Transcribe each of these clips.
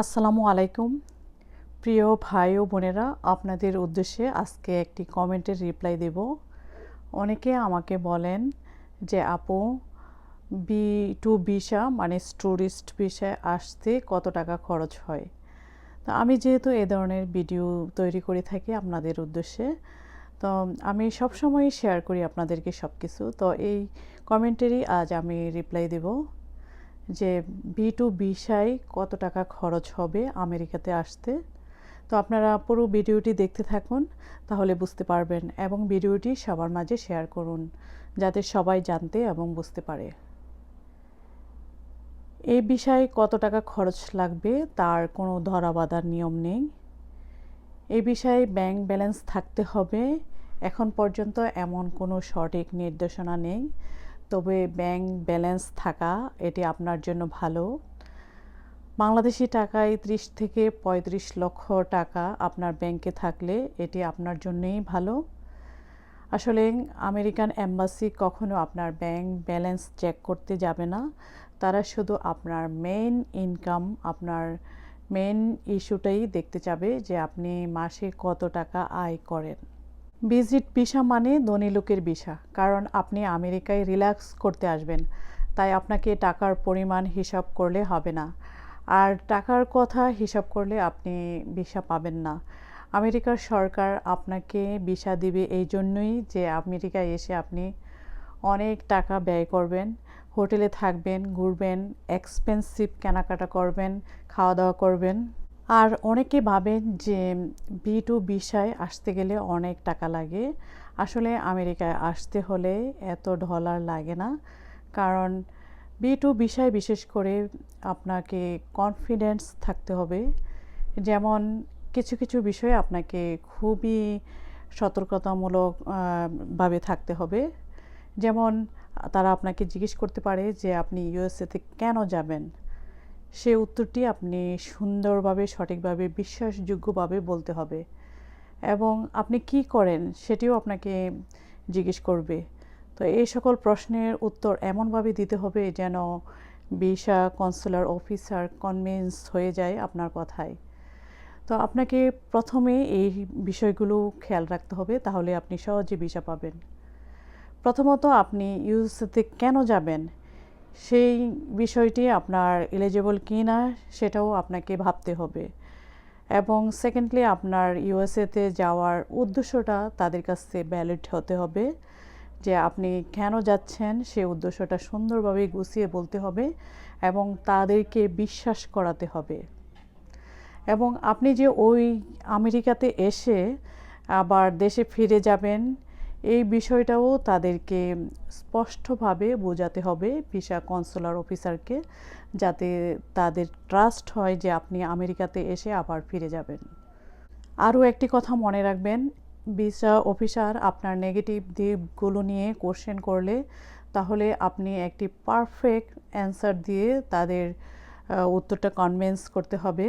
আসসালামু আলাইকুম। প্রিয় ভাই ও বোনেরা, আপনাদের উদ্দেশ্যে আজকে একটি কমেন্টের রিপ্লাই দেব। অনেকে আমাকে বলেন যে, আপু, বি টু ভিসা মানে ট্যুরিস্ট ভিসায় আসতে কত টাকা খরচ হয়? তো আমি যেহেতু এ ধরনের ভিডিও তৈরি করে থাকি আপনাদের উদ্দেশ্যে, তো আমি সবসময় শেয়ার করি আপনাদেরকে সব কিছু তো এই কমেন্টেরই আজ আমি রিপ্লাই দেব। যে বি টু ভিসায় কত টাকা খরচ হবে আমেরিকাতে আসতে। তো আপনারা পুরো ভিডিওটি দেখতে থাকুন, তাহলে বুঝতে পারবেন এবং ভিডিওটি সবার মাঝে শেয়ার করুন, যাতে সবাই জানতে এবং বুঝতে পারে। এই বিষয়ে কত টাকা খরচ লাগবে তার কোনো ধরাবাধার নিয়ম নেই। এই বিষয়ে ব্যাংক ব্যালেন্স থাকতে হবে। এখন পর্যন্ত এমন কোনো সঠিক নির্দেশনা নেই। তবে ব্যাংক ব্যালেন্স থাকা, এটি আপনার জন্য ভালো। বাংলাদেশি টাকায় ত্রিশ থেকে পঁয়ত্রিশ লক্ষ টাকা আপনার ব্যাংকে থাকলে এটি আপনার জন্যই ভালো। আসলে আমেরিকান অ্যাম্বাসি কখনো আপনার ব্যাংক ব্যালেন্স চেক করতে যাবে না। তারা শুধু আপনার মেইন ইনকাম আপনার মেইন ইস্যুটাই দেখতে চাবে যে আপনি মাসে কত টাকা আয় করেন। ভিজিট ভিসা মানে ধনী লোকের ভিসা, কারণ আপনি আমেরিকায় রিল্যাক্স করতে আসবেন। তাই আপনাকে টাকার পরিমাণ হিসাব করলে হবে না। আর টাকার কথা হিসাব করলে আপনি ভিসা পাবেন না। আমেরিকার সরকার আপনাকে ভিসা দিবে এই জন্যই যে আমেরিকায় এসে আপনি অনেক টাকা ব্যয় করবেন, হোটেলে থাকবেন, ঘুরবেন এক্সপেন্সিভ কেনাকাটা করবেন খাওয়া দাওয়া করবেন। আর অনেকে ভাবেন যে বি টু বিষয় আসতে গেলে অনেক টাকা লাগে। আসলে আমেরিকায় আসতে হলে এত ডলার লাগে না। কারণ বি টু বিষয় বিশেষ করে আপনাকে কনফিডেন্স থাকতে হবে। যেমন কিছু কিছু বিষয়ে আপনাকে খুবই সতর্কতামূলক ভাবে থাকতে হবে। যেমন তারা আপনাকে জিজ্ঞেস করতে পারে যে আপনি ইউএসএতে কেন যাবেন? সে উত্তরটি আপনি সুন্দরভাবে, সঠিকভাবে, বিশ্বাসযোগ্যভাবে বলতে হবে। এবং আপনি কি করেন সেটিও আপনাকে জিজ্ঞেস করবে। তো এই সকল প্রশ্নের উত্তর এমনভাবে দিতে হবে যেন ভিসা কনসুলার অফিসার কনভিন্স হয়ে যায় আপনার কথায়। তো আপনাকে প্রথমে এই বিষয়গুলো খেয়াল রাখতে হবে, তাহলে আপনি সহজে ভিসা পাবেন। প্রথমত আপনি ইউএসএতে কেন যাবেন? সেই বিষয়টি আপনার এলিজেবল কি না সেটাও আপনাকে ভাবতে হবে। এবং সেকেন্ডলি আপনার ইউএসএতে যাওয়ার উদ্দেশ্যটা তাদের কাছে ভ্যালিড হতে হবে যে আপনি কেন যাচ্ছেন, সে উদ্দেশ্যটা সুন্দরভাবে গুছিয়ে বলতে হবে এবং তাদেরকে বিশ্বাস করাতে হবে। এবং আপনি যে ওই আমেরিকাতে এসে আবার দেশে ফিরে যাবেন এই বিষয়টাও তাদেরকে স্পষ্টভাবে বোঝাতে হবে ভিসা কনসুলার অফিসারকে, যাতে তাদের ট্রাস্ট হয় যে আপনি আমেরিকাতে এসে আবার ফিরে যাবেন। আরও একটি কথা মনে রাখবেন, ভিসা অফিসার আপনার নেগেটিভ দিকগুলো নিয়ে কোশ্চেন করলে তাহলে আপনি একটি পারফেক্ট অ্যান্সার দিয়ে তাদের উত্তরটা কনভিন্স করতে হবে।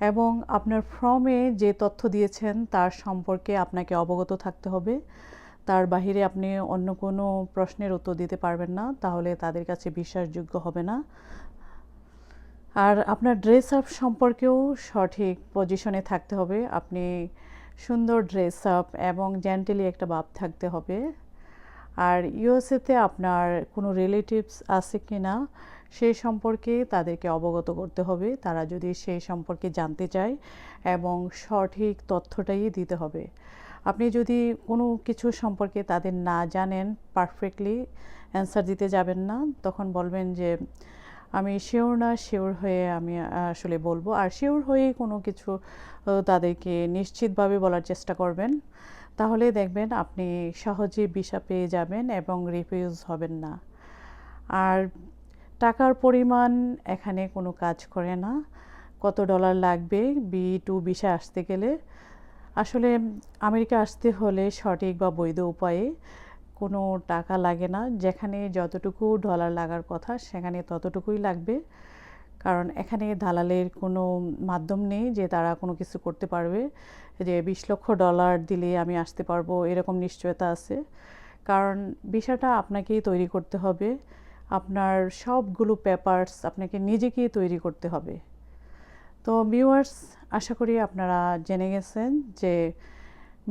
এবং আপনার ফর্মে যে তথ্য দিয়েছেন তার সম্পর্কে আপনাকে অবগত থাকতে হবে। তার বাহিরে আপনি অন্য কোনো প্রশ্নের উত্তর দিতে পারবেন না, তাহলে তাদের কাছে বিশ্বাসযোগ্য হবে না। আর আপনার ড্রেস আপ সম্পর্কেও সঠিক পজিশনে থাকতে হবে। আপনি সুন্দর ড্রেস আপ এবং জেন্টেলি একটা ভাব থাকতে হবে। আর ইউএসএতে আপনার কোনো রিলেটিভস আছে কি না সেই সম্পর্কে তাদেরকে অবগত করতে হবে। তারা যদি সেই সম্পর্কে জানতে চায় এবং সঠিক তথ্যটাই দিতে হবে। আপনি যদি কোনো কিছু সম্পর্কে তাদের না জানেন পারফেক্টলি অ্যান্সার দিতে যাবেন না, তখন বলবেন যে, আমি শিওর না শিওর হয়ে আমি আসলে বলব। আর শিওর হয়ে কোনো কিছু তাদেরকে নিশ্চিতভাবে বলার চেষ্টা করবেন। তাহলে দেখবেন আপনি সহজে ভিসা পেয়ে যাবেন এবং রিফিউজ হবেন না। আর টাকার পরিমাণ এখানে কোনো কাজ করে না। কত ডলার লাগবে বি টু ভিসা আসতে গেলে? আসলে আমেরিকা আসতে হলে সঠিক বা বৈধ উপায়ে কোনো টাকা লাগে না। যেখানে যতটুকু ডলার লাগার কথা সেখানে ততটুকুই লাগবে। কারণ এখানে দালালের কোনো মাধ্যম নেই যে তারা কোনো কিছু করতে পারবে। যে বিশ লক্ষ ডলার দিলে আমি আসতে পারব, এরকম নিশ্চয়তা আছে। কারণ বিষয়টা আপনাকেই তৈরি করতে হবে। আপনার সবগুলো পেপারস আপনাকে নিজেকেই তৈরি করতে হবে। তো ভিউয়ার্স আশা করি আপনারা জেনে গেছেন যে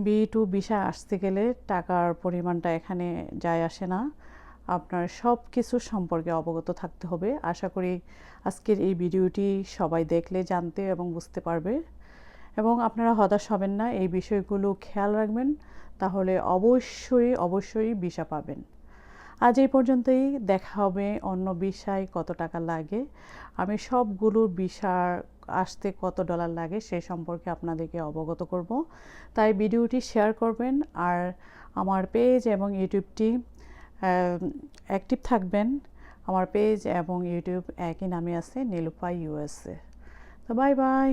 বি টু ভিসা আসতে গেলে টাকার পরিমাণটা এখানে যায় আসে না। আপনার সব কিছু সম্পর্কে অবগত থাকতে হবে। আশা করি আজকের এই ভিডিওটি সবাই দেখলে, জানতে এবং বুঝতে পারবে। এবং আপনারা হতাশ হবেন না, এই বিষয়গুলো খেয়াল রাখবেন। তাহলে অবশ্যই অবশ্যই ভিসা পাবেন। আজ এই পর্যন্তই। দেখা হবে অন্য বিষয়, কত টাকা লাগে। আমি সবগুলোর বিষার আসতে কত ডলার লাগে, সে সম্পর্কে আপনাদেরকে অবগত করব। তাই ভিডিওটি শেয়ার করবেন আর আমার পেজ এবং ইউটিউবটি অ্যাক্টিভ থাকবেন। আমার পেজ এবং ইউটিউব একই নামে আছে নীলুপা ইউএসএ তো বাই বাই